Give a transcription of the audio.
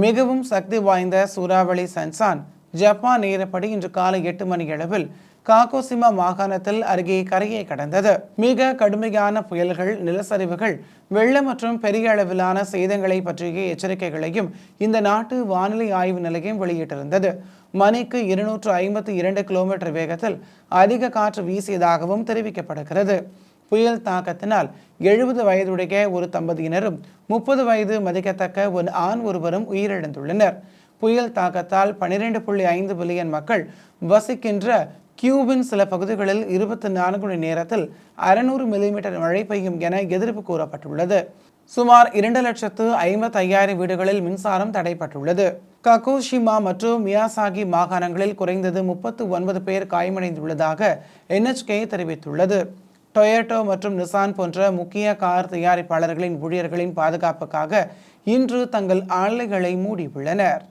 மிகவும் சக்தி வாய்ந்த சூறாவளி சன்சான் ஜப்பான் நேரப்படி இன்று காலை எட்டு மணி அளவில் காகோசிமா மாகாணத்தில் அருகே கரையை கடந்தது. மிக கடுமையான புயல்கள் நிலச்சரிவுகள் வெள்ளம் மற்றும் பெரிய அளவிலான சேதங்களை பற்றிய எச்சரிக்கைகளையும் இந்த நாட்டு வானிலை ஆய்வு நிலையம் வெளியிட்டிருந்தது. மணிக்கு இருநூற்று ஐம்பத்தி இரண்டு கிலோமீட்டர் வேகத்தில் அதிக காற்று வீசியதாகவும் தெரிவிக்கப்படுகிறது. புயல் தாக்கத்தினால் எழுபது வயதுடைய ஒரு தம்பதியினரும் முப்பது வயது மதிக்கத்தக்க ஒரு ஆண் ஒருவரும் உயிரிழந்துள்ளனர். புயல் தாக்கத்தால் பனிரெண்டு புள்ளி ஐந்து பில்லியன் மக்கள் வசிக்கின்ற கியூபின் சில பகுதிகளில் இருபத்தி நான்கு மணி நேரத்தில் அறுநூறு மில்லிமீட்டர் மழை பெய்யும் என எதிர்ப்பு கூறப்பட்டுள்ளது. சுமார் இரண்டு லட்சத்து ஐம்பத்தி ஐயாயிரம் வீடுகளில் மின்சாரம் தடைப்பட்டுள்ளது ககோஷிமா மற்றும் மியாசாகி மாகாணங்களில் குறைந்தது முப்பத்து ஒன்பது பேர் காயமடைந்துள்ளதாக என்ஹெச்கே தெரிவித்துள்ளது. டொயோட்டோ மற்றும் நிசான் போன்ற முக்கிய கார் தயாரிப்பாளர்களின் ஊழியர்களின் பாதுகாப்புக்காக இன்று தங்கள் ஆலைகளை மூடியுள்ளனர்.